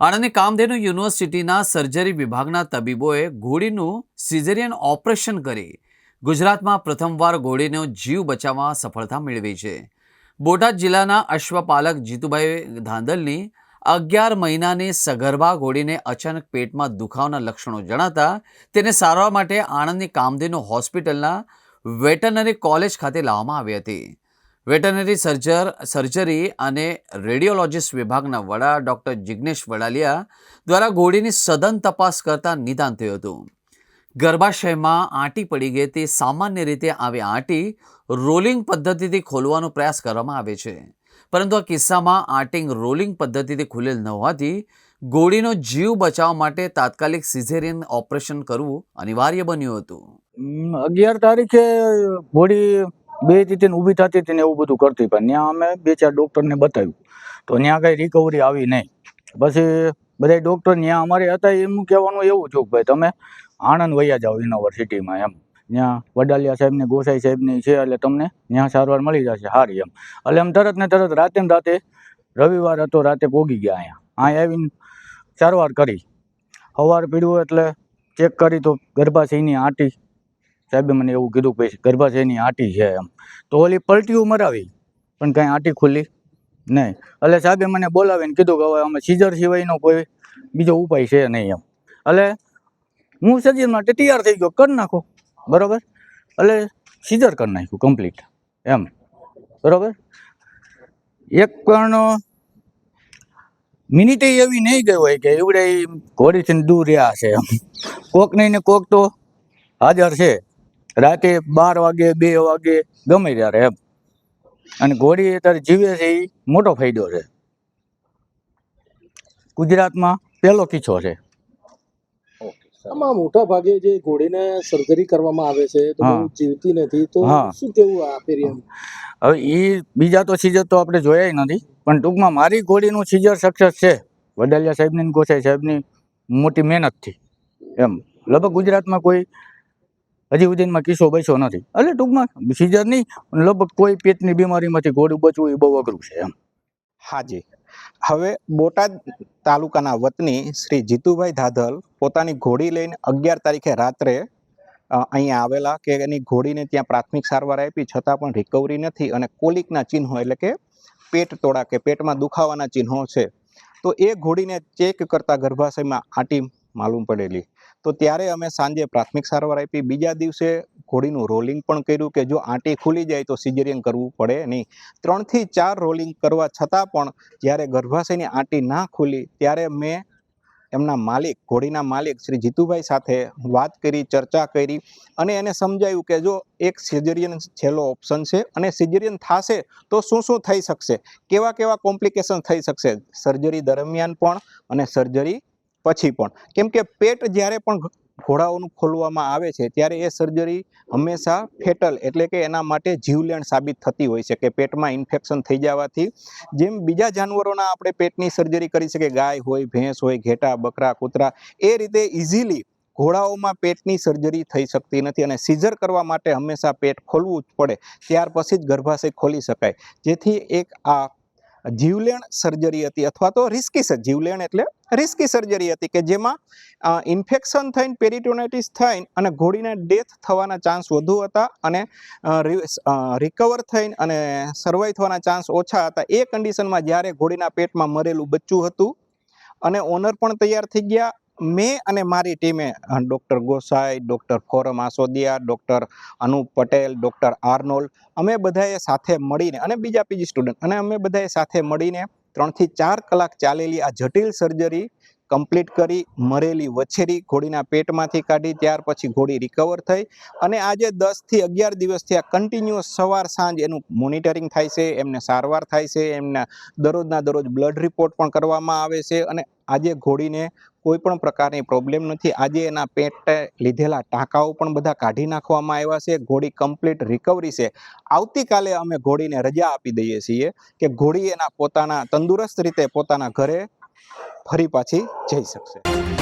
આણંદની કામધેનુ યુનિવર્સિટીના સર્જરી વિભાગના તબીબોએ ઘોડીનું સિઝેરિયન ઓપરેશન કરી. ગુજરાતમાં પ્રથમવાર ઘોડીનો જીવ બચાવવા સફળતા મેળવી છે. બોટાદ જિલ્લાના અશ્વપાલક જીતુભાઈ ધાંધલની અગિયાર મહિનાની સગર્ભા ઘોડીને અચાનક પેટમાં દુખાવાના લક્ષણો જણાતા તેને સારવાર માટે આણંદની કામધેનુ હોસ્પિટલના વેટરનરી કોલેજ ખાતે લાવવામાં આવી હતી. વેટરનરી સર્જર સર્જરી અને રેડિયોલોજિસ્ટ વિભાગના વડા ડૉક્ટર જિગ્નેશ વડાલિયા દ્વારા ઘોડીની સઘન તપાસ કરતા નિદાન થયું હતું. ગર્ભાશયમાં આંટી પડી ગઈ તે સામાન્ય રીતે આવી આંટી રોલિંગ પદ્ધતિથી ખોલવાનો પ્રયાસ કરવામાં આવે છે. પરંતુ આ કિસ્સામાં આંટિંગ રોલિંગ પદ્ધતિથી ખુલેલ ન હોવાથી ઘોડીનો જીવ બચાવવા માટે તાત્કાલિક સિઝેરિયન ઓપરેશન કરવું અનિવાર્ય બન્યું હતું. અગિયાર તારીખે ઘોડી બે રીતે ઊભી થતી હતી ને એવું બધું કરતી, પણ ત્યાં અમે બે ચાર ડૉક્ટરને બતાવ્યું. તો ત્યાં કાંઈ રિકવરી આવી નહીં. પછી બધા ડૉક્ટર ત્યાં અમારે હતા એમનું કહેવાનું એવું છું ભાઈ તમે આણંદ વયા જાઓ યુનિવર્સિટીમાં એમ. ત્યાં વડાલિયા સાહેબને, ગોસાઈ સાહેબની છે, એટલે તમને ત્યાં સારવાર મળી જશે. સારી એમ. એટલે એમ તરત ને તરત રાતે ને રાતે, રવિવાર હતો, રાતે પોગી ગયા અહીંયા. અહીંયા આવીને સારવાર કરી. સવાર પીડ્યું એટલે ચેક કરી તો ગર્ભાશયની આંટી સાહેબે મને એવું કીધું કે ગર્ભાશયની આંટી છે એમ. તો ઓલી પલટીઓ મરાવી, પણ કાંઈ આંટી ખુલ્લી નહીં. એટલે સાહેબે મને બોલાવીને કીધું કે હવે અમે સીઝર સિવાયનો કોઈ બીજો ઉપાય છે નહીં એમ. એટલે હું સજીવ માટે તૈયાર થઈ ગયો, કરી નાખો, બરોબર? એટલે સીઝર કરી નાખ્યું કમ્પ્લીટ એમ. બરોબર? એક પણ મિનિટે એવી નહીં ગઈ હોય કે એવડે ઘોડીથી દૂર રહ્યા છે એમ. કોક નહીં ને કોક તો હાજર છે. રાતે બાર વાગે બે વાગે ગમે ત્યારે એમ. અને ઘોડી અત્યારે જીવે છે એ મોટો ફાયદો છે. ગુજરાતમાં પહેલો કિસ્સો છે. આમાં મોટા ભાગે જે ઘોડીને સર્જરી કરવામાં આવે છે તો જીવતી નથી તો. શું કેવું આ પેરિયમ હવે એ બીજા તો સીઝર તો આપણે જોયા નથી પણ ટૂંકમાં મારી ઘોડીનું સીઝર સક્સેસ છે. વડાલિયા સાહેબની ગોસાઈ સાહેબની મોટી મહેનતથી એમ. લગભગ ગુજરાતમાં કોઈ હજી સુધીમાં કિસ્સો બચ્યો નથી. એટલે ટૂંકમાં સીઝર લગભગ કોઈ પેટની બીમારીમાંથી ઘોડું બચવું એ બહુ અઘરું છે એમ. હાજી. હવે બોટાદ તાલુકાના વતની શ્રી જીતુભાઈ ધાધલ પોતાની ઘોડી લઈને અગિયાર તારીખે રાત્રે અહીંયા આવેલા કે એની ઘોડીને ત્યાં પ્રાથમિક સારવાર આપી, છતાં પણ રિકવરી નથી અને કોલિકના ચિહ્નો એટલે કે પેટ તોડા કે પેટમાં દુખાવાના ચિહ્નો છે. તો એ ઘોડીને ચેક કરતા ગર્ભાશયમાં આંટી માલુમ પડેલી. તો ત્યારે અમે સાંજે પ્રાથમિક સારવાર આપી. બીજા દિવસે ઘોડીનું રોલિંગ પણ કર્યું કે જો આંટી ખુલી જાય તો સિજેરિયન કરવું પડે નહીં. ત્રણથી ચાર રોલિંગ કરવા છતાં પણ જ્યારે ગર્ભાશયની આંટી ના ખુલી ત્યારે મેં એમના માલિક, ઘોડીના માલિક શ્રી જીતુભાઈ સાથે વાત કરી, ચર્ચા કરી અને એને સમજાયું કે જો એક સિઝેરિયન છેલ્લો ઓપ્શન છે અને સિઝેરિયન થશે તો શું શું થઈ શકશે? કેવા કેવા કોમ્પ્લિકેશન થઈ શકશે? સર્જરી દરમિયાન પણ અને સર્જરી પછી પણ. કેમ કે પેટ જ્યારે પણ ઘોડાઓનું ખોલવામાં આવે છે, ત્યારે એ સર્જરી હંમેશા ફેટલ એટલે કે એના માટે જીવલેણ સાબિત થતી હોય છે કે પેટમાં ઇન્ફેક્શન થઈ જવાથી. જેમ બીજા જાનવરોના આપણે પેટની સર્જરી કરી શકીએ, ગાય હોય, ભેંસ હોય, ઘેટા, બકરા, કૂતરા, એ રીતે ઇઝીલી ઘોડાઓમાં પેટની સર્જરી થઈ શકતી નથી અને સિઝર કરવા માટે હંમેશા પેટ ખોલવું જ પડે. ત્યાર પછી જ ગર્ભાશય ખોલી શકાય. જેથી એક આ જીવલેણ સર્જરી હતી અથવા તો રિસ્કી જીવલેણ એટલે રિસ્કી સર્જરી હતી કે જેમાં ઇન્ફેક્શન થઈને પેરિટોનાઇટિસ થઈને અને ઘોડીને ડેથ થવાના ચાન્સ વધુ હતા અને રિકવર થઈને અને સર્વાઈવ થવાના ચાન્સ ઓછા હતા. એ કન્ડિશનમાં જ્યારે ઘોડીના પેટમાં મરેલું બચ્ચું હતું અને ઓનર પણ તૈયાર થઈ ગયા મેં અને મારી ટીમે doctor Gosai, doctor Foram Asodiya, doctor Anup Patel, doctor આર્નોલ અમે બધાએ સાથે મળીને અને બીજા પીજી સ્ટુડન્ટ, અને અમે બધાએ સાથે મળીને ત્રણથી ચાર કલાક ચાલેલી આ જટિલ સર્જરી કમ્પ્લીટ કરી, મરેલી વછેરી ઘોડીના પેટમાંથી કાઢી, ત્યાર પછી ઘોડી રિકવર થઈ અને આજે દસથી અગિયાર દિવસથી આ કન્ટિન્યુઅસ સવાર સાંજ એનું મોનિટરિંગ થાય છે, એમને સારવાર થાય છે, એમના દરરોજના દરરોજ બ્લડ રિપોર્ટ પણ કરવામાં આવે છે અને આજે ઘોડીને કોઈ પણ પ્રકારની પ્રોબ્લેમ નથી. આજે એના પેટ લીધેલા ટાંકાઓ પણ બધા કાઢી નાખવામાં આવ્યા છે. ઘોડી કમ્પ્લીટ રિકવરી છે. આવતીકાલે અમે ઘોડીને રજા આપી દઈએ છીએ કે ઘોડી એના પોતાના તંદુરસ્ત રીતે પોતાના ઘરે ફરી પાછી જઈ શકશે.